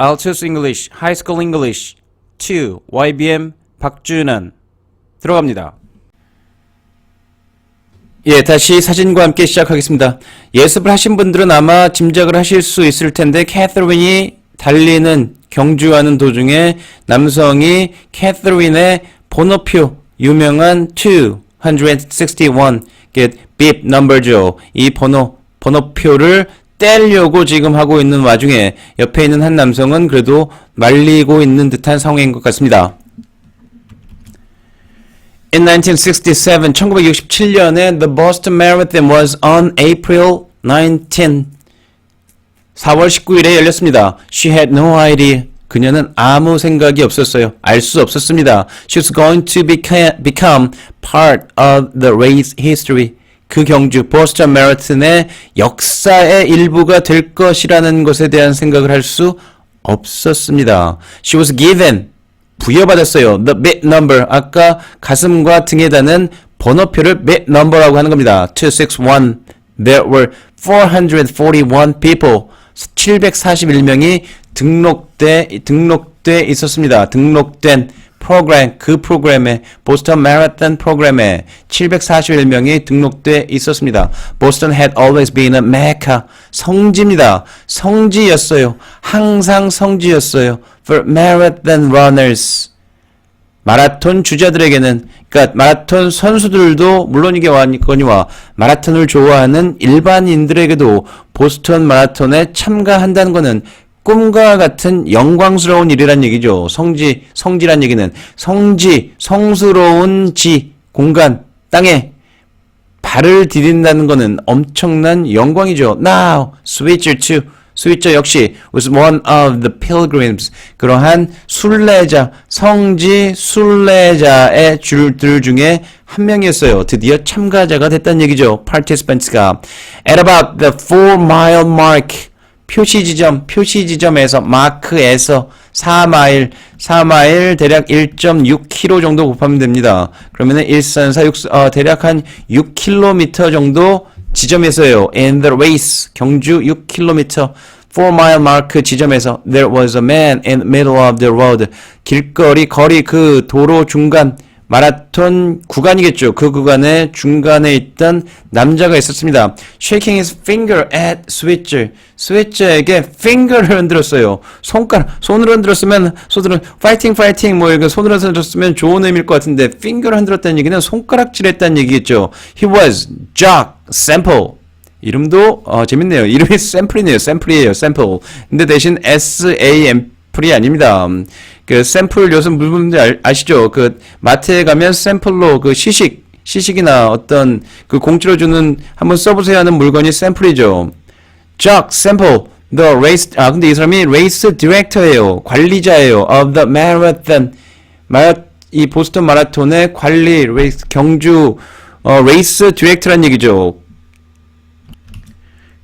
Altus English, High School English 2, YBM 박준환 들어갑니다. 예, 다시 사진과 함께 시작하겠습니다. 예습을 하신 분들은 아마 짐작을 하실 수 있을 텐데 캐서린이 달리는 경주하는 도중에 남성이 캐서린의 번호표 유명한 261 get bib number죠. 이 번호 번호표를 떼려고 지금 하고 있는 와중에 옆에 있는 한 남성은 그래도 말리고 있는 듯한 상황인 것 같습니다. In 1967, 1967년에 the Boston Marathon was on April 19. 4월 19일에 열렸습니다. She had no idea. 그녀는 아무 생각이 없었어요. 알 수 없었습니다. She was going to become part of the race history. 그 경주 보스턴 마라톤의 역사의 일부가 될 것이라는 것에 대한 생각을 할 수 없었습니다. She was given 부여받았어요. The bit number. 아까 가슴과 등에 다는 번호표를 bit number라고 하는 겁니다. 261. There were 441 people. 741명이 등록돼 등록돼 있었습니다. 등록된 프로그램 그 프로그램에 보스턴 마라톤 프로그램에 741명이 등록돼 있었습니다. 보스턴 had always been a mecca 성지입니다. 성지였어요. 항상 성지였어요. for marathon runners 마라톤 주자들에게는 그러니까 마라톤 선수들도 물론이거니와 마라톤을 좋아하는 일반인들에게도 보스턴 마라톤에 참가한다는 것은 꿈과 같은 영광스러운 일이란 얘기죠. 성지, 성지란 얘기는 성지, 성스러운 지, 공간, 땅에 발을 디딘다는 것은 엄청난 영광이죠. Now, switcher to 스위처 역시 was one of the pilgrims. 그러한 순례자, 성지 순례자의 줄들 중에 한 명이었어요. 드디어 참가자가 됐다는 얘기죠. participants가. At about the 4 mile mark. 표시 지점, 표시 지점에서, 마크에서 4마일, 4마일 대략 1.6km 정도 곱하면 됩니다. 그러면은 134, 6, 어, 대략 한 6km 정도 지점에서요. In the race, 경주 6km, 4 mile mark 지점에서 there was a man in the middle of the road. 길거리, 거리 그 도로 중간, 마라톤 구간이겠죠. 그 구간의 중간에 있던 남자가 있었습니다. Shaking his finger at Switcher. 스위처에게 finger를 흔들었어요. 손가락, 손으로 흔들었으면, 손으로 fighting, fighting, 뭐 이렇게 손으로 흔들었으면 좋은 의미일 것 같은데, finger를 흔들었다는 얘기는 손가락질 했다는 얘기겠죠. He was Jock Sample. 이름도 어, 재밌네요. 이름이 샘플이네요. 샘플이에요. 샘플. 근데 대신 SAM 플이 아닙니다. 음, 그 샘플 요즘 물분들 아시죠? 그 마트에 가면 샘플로 그 시식 시식이나 어떤 그 공짜로 주는 한번 써보세요 하는 물건이 샘플이죠. Jock Sample the race 아 근데 이 사람이 레이스 디렉터예요. 관리자예요. of the marathon 마라 이 보스턴 마라톤의 관리 레이스 경주 어 레이스 디렉터란 얘기죠.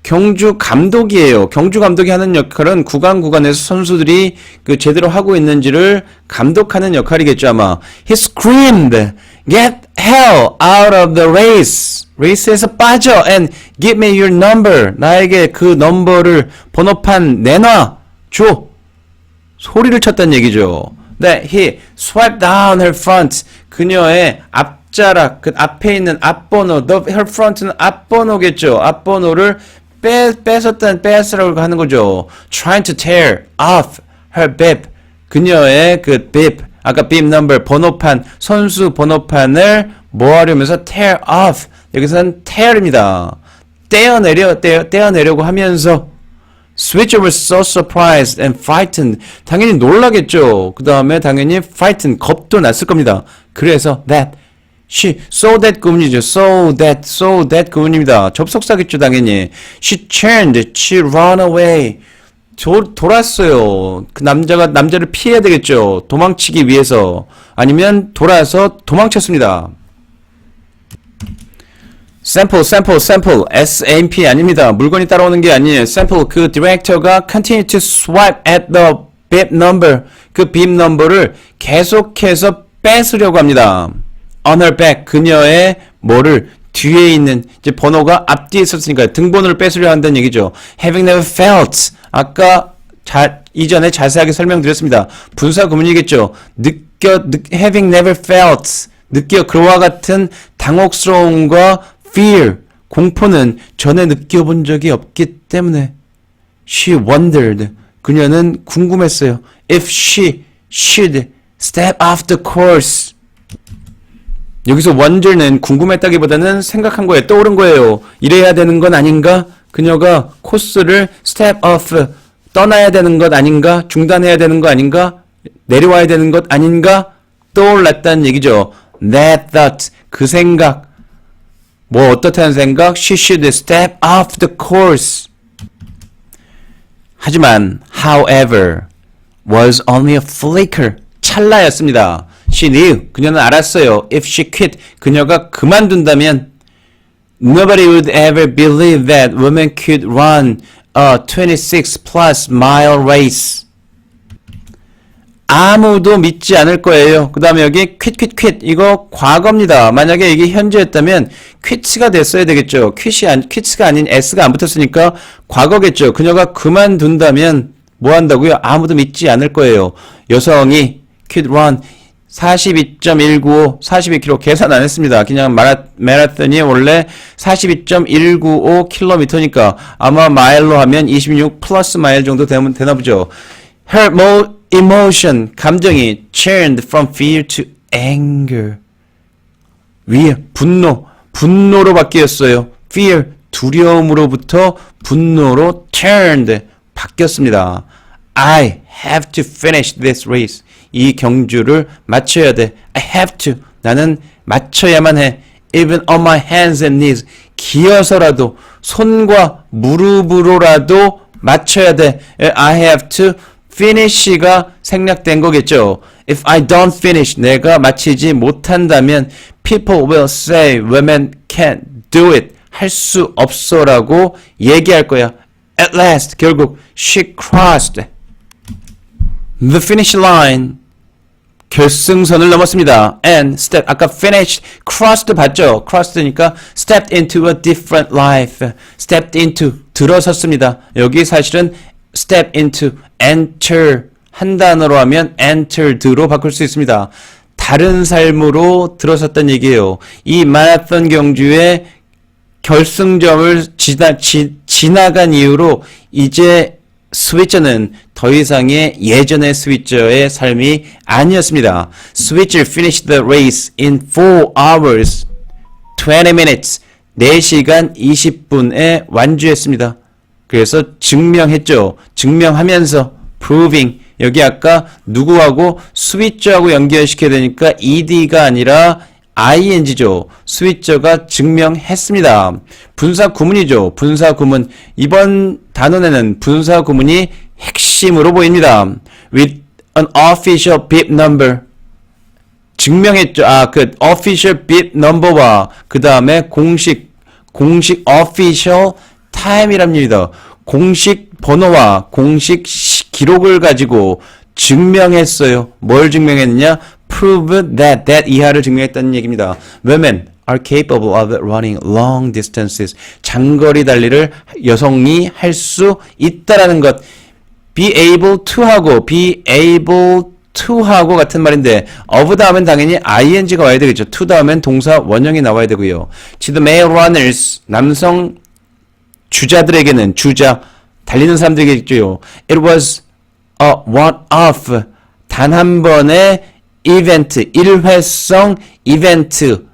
경주 감독이에요. 경주 감독이 하는 역할은 구간 구간에서 선수들이 그 제대로 하고 있는지를 감독하는 역할이겠죠 아마. He screamed, "Get hell out of the race!" 레이스에서 빠져 and give me your number. 나에게 그 넘버를 번호판 내놔 줘. 소리를 쳤다는 얘기죠. That he swept down her front. 그녀의 앞 자락, 그 앞에 있는 앞번호, the, her front는 앞번호겠죠. 앞번호를 빼, 뺏었다는 뺏으라고 하는 거죠. Trying to tear off her bib. 그녀의 그 bib, 아까 bib number, 번호판, 선수 번호판을 뭐 하려면서 tear off. 여기서는 tear입니다. 떼어내려, 떼어, 떼어내려고 하면서 Switcher was so surprised and frightened. 당연히 놀라겠죠. 그 다음에 당연히 frightened, 겁도 났을 겁니다. 그래서 that she so that 구문이죠. so that so that 구문입니다. 접속사겠죠, 당연히. She turned, she ran away. 도, 돌았어요. 그 남자가 남자를 피해야 되겠죠. 도망치기 위해서 아니면 돌아서 도망쳤습니다. 샘플, 샘플, 샘플, SAMP 아닙니다. 물건이 따라오는 게 아니에요. 샘플, 그 디렉터가 continue to swipe at the bib number, 그 bib number를 계속해서 뺏으려고 합니다. On her back, 그녀의 뭐를 뒤에 있는 이제 번호가 앞뒤에 있었으니까 등번호를 뺏으려 한다는 얘기죠. Having never felt, 아까 자, 이전에 자세하게 설명드렸습니다. 분사 구문이겠죠. 느껴, 느, having never felt. 느껴 그와 같은 당혹스러움과 fear, 공포는 전에 느껴본 적이 없기 때문에 she wondered. 그녀는 궁금했어요. if she should step off the course. 여기서 wonder는 궁금했다기보다는 생각한 거예요. 떠오른 거예요. 이래야 되는 건 아닌가? 그녀가 코스를 step off 떠나야 되는 것 아닌가? 중단해야 되는 거 아닌가? 내려와야 되는 것 아닌가? 떠올랐다는 얘기죠. That thought 그 생각 뭐 어떻다는 생각? She should step off the course. 하지만 however was only a flicker 찰나였습니다. She knew 그녀는 알았어요. If she quit 그녀가 그만둔다면 nobody would ever believe that women could run a 26 plus mile race. 아무도 믿지 않을 거예요. 그 다음에 여기 quit, quit. 이거 과거입니다. 만약에 이게 현재였다면 quit가 됐어야 되겠죠. quit이 안, quit가 아닌 s가 안 붙었으니까 과거겠죠. 그녀가 그만둔다면 뭐 한다고요? 아무도 믿지 않을 거예요. 여성이 quit run 42.195, 42km 계산 안 했습니다. 그냥 마라, 마라톤이 원래 42.195km니까 아마 마일로 하면 26 플러스 마일 정도 되면 되나 보죠. Her mo emotion, 감정이 churned from fear to anger. 위에 분노, 분노로 바뀌었어요. fear, 두려움으로부터 분노로 turned, 바뀌었습니다. I have to finish this race. 이 경주를 마쳐야 돼. I have to. 나는 마쳐야만 해. Even on my hands and knees. 기어서라도 손과 무릎으로라도 마쳐야 돼. I have to finish가 생략된 거겠죠. If I don't finish, 내가 마치지 못한다면 people will say women can't do it. 할 수 없어라고 얘기할 거야. At last, 결국 she crossed the finish line. 결승선을 넘었습니다. And step 아까 finished, crossed 봤죠? crossed니까 stepped into a different life. stepped into 들어섰습니다. 여기 사실은 step into, enter 한 단어로 하면 entered로 바꿀 수 있습니다. 다른 삶으로 들어섰다는 얘기예요. 이 마라톤 경주의 결승점을 지나, 지, 지나간 이후로 이제 스위처는 더 이상의 예전의 스위처의 삶이 아니었습니다. 스위처 finished the race in 4 hours 20 minutes 4시간 20분에 완주했습니다. 그래서 증명했죠. 증명하면서 proving 여기 아까 누구하고 스위처하고 연결시켜야 되니까 ed가 아니라 ing죠. 스위처가 증명했습니다. 분사 구문이죠. 분사 구문. 이번 단원에는 분사 구문이 핵심으로 보입니다. with an official bib number. 증명했죠. 아, 그 official bib number와 그 다음에 공식 공식 official time이랍니다. 공식 번호와 공식 시- 기록을 가지고 증명했어요. 뭘 증명했느냐? Prove that that 이하를 증명했다는 얘기입니다. Women are capable of running long distances. 장거리 달리를 여성이 할 수 있다라는 것. be able to 하고 be able to 하고 같은 말인데 of 다음엔 당연히 ing가 와야 되겠죠. to 다음엔 동사 원형이 나와야 되고요. The male runners 남성 주자들에게는 주자 달리는 사람들에게죠. It was a one-off 단 한 번의 이벤트 일회성 이벤트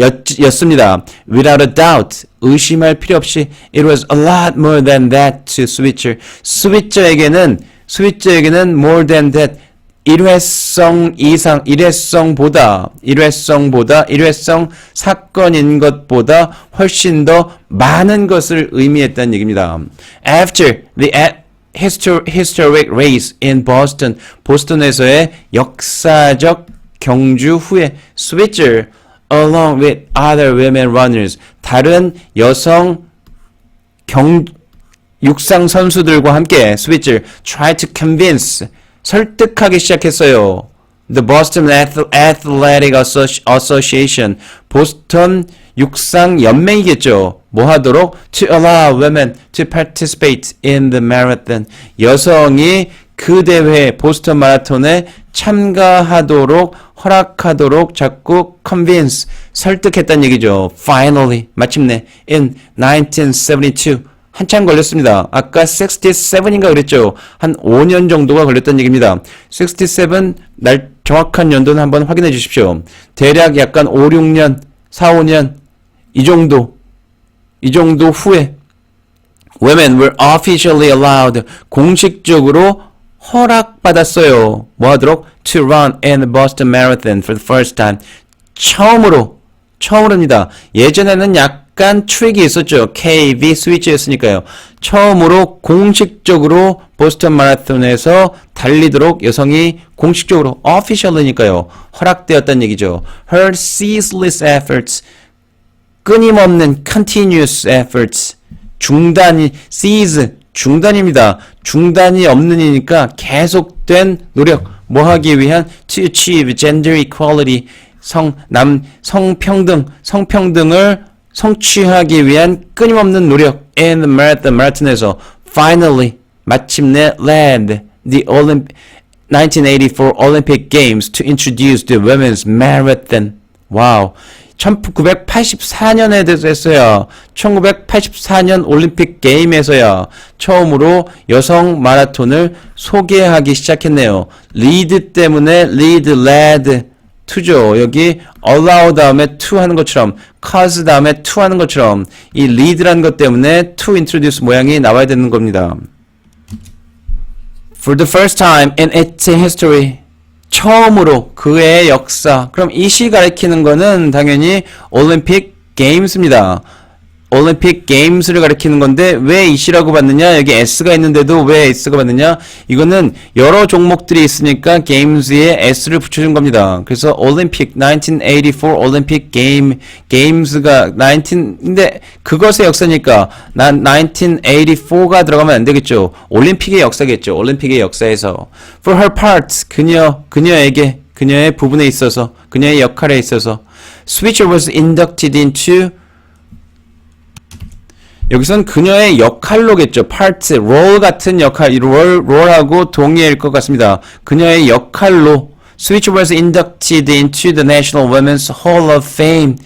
였, 였습니다. Without a doubt 의심할 필요 없이 it was a lot more than that to Switcher. 스위처에게는 스위처에게는 more than that 일회성 이상 일회성보다 일회성보다 일회성 사건인 것보다 훨씬 더 많은 것을 의미했다는 얘기입니다. After the historic race in Boston, 보스턴에서의 역사적 경주 후에 Switzer along with other women runners 다른 여성 경 육상 선수들과 함께 스위치 try to convince 설득하기 시작했어요. The Boston Ath- Athletic Associ- Association, 보스턴 육상 연맹이겠죠. 뭐 하도록 to allow women to participate in the marathon. 여성이 그 대회 보스턴 마라톤에 참가하도록 허락하도록 자꾸 convince 설득했다는 얘기죠. Finally 마침내 in 1972 한참 걸렸습니다. 아까 67인가 그랬죠. 한 5년 정도가 걸렸다는 얘기입니다. 67 날 정확한 연도는 한번 확인해 주십시오. 대략 약간 5, 6년, 4, 5년 이 정도 이 정도 후에 women were officially allowed 공식적으로 허락받았어요. 뭐 하도록 to run in the Boston Marathon for the first time. 처음으로 처음으로입니다. 예전에는 약 간 트릭이 있었죠. KV 스위치였으니까요. 처음으로 공식적으로 보스턴 마라톤에서 달리도록 여성이 공식적으로 officially니까요. 허락되었다는 얘기죠. Her ceaseless efforts 끊임없는 continuous efforts 중단이 cease 중단입니다. 중단이 없는 이니까 계속된 노력 뭐 하기 위한 to achieve gender equality 성 남 성평등 성평등을 성취하기 위한 끊임없는 노력 in the marathon 마라톤에서 finally 마침내 led the Olymp 1984 Olympic Games to introduce the women's marathon. 와우. 1984년에 됐어야 1984년 올림픽 게임에서야 처음으로 여성 마라톤을 소개하기 시작했네요. 리드 때문에 리드 레드 투죠. 여기 allow 다음에 to 하는 것처럼 cause 다음에 to 하는 것처럼 이 lead라는 것 때문에 to introduce 모양이 나와야 되는 겁니다. For the first time in its history 처음으로 그의 역사. 그럼 이 시 가리키는 거는 당연히 올림픽 게임스입니다. 올림픽 게임스를 가리키는 건데 왜이 시라고 받느냐? 여기 S가 있는데도 왜 S가 받느냐? 이거는 여러 종목들이 있으니까 게임스에 S를 붙여준 겁니다. 그래서 올림픽 1984 올림픽 게임 게임스가 19인데 그것의 역사니까 난 1984가 들어가면 안 되겠죠. 올림픽의 역사겠죠. 올림픽의 역사에서 for her part 그녀 그녀에게 그녀의 부분에 있어서 그녀의 역할에 있어서 Switcher was inducted into 여기선 그녀의 역할로겠죠. 파트, 롤 같은 역할, 이 롤, 롤하고 동의일 것 같습니다. 그녀의 역할로 Switch was inducted into the National Women's Hall of Fame.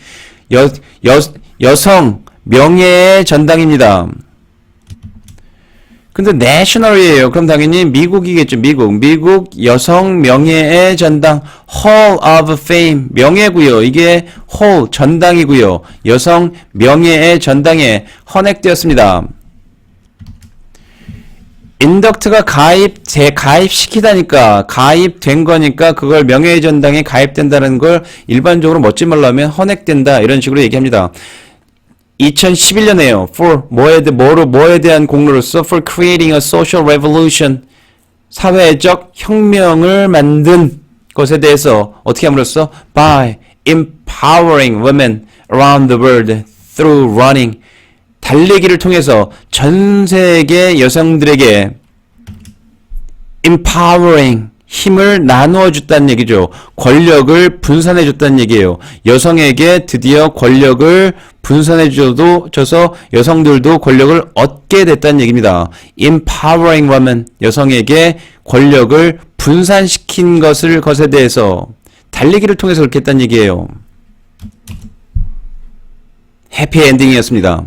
여, 여, 여성 명예의 전당입니다. 근데 national이에요. 그럼 당연히 미국이겠죠. 미국. 미국 여성 명예의 전당 Hall of Fame 명예고요. 이게 hall 전당이고요. 여성 명예의 전당에 헌액되었습니다. 인덕트가 가입 재가입 시키다니까 가입된 거니까 그걸 명예의 전당에 가입된다는 걸 일반적으로 멋진 말로 하면 헌액된다 이런 식으로 얘기합니다. 2011년에요. For 뭐에 대 뭐로 뭐에 대한 공로로서 for creating a social revolution 사회적 혁명을 만든 것에 대해서 어떻게 함으로써 by empowering women around the world through running 달리기를 통해서 전 세계 여성들에게 empowering 힘을 나누어 줬다는 얘기죠. 권력을 분산해 줬다는 얘기예요. 여성에게 드디어 권력을 분산해 줘도 줘서 여성들도 권력을 얻게 됐다는 얘기입니다. empowering women 여성에게 권력을 분산시킨 것을 것에 대해서 달리기를 통해서 그렇게 했다는 얘기예요. 해피 엔딩이었습니다.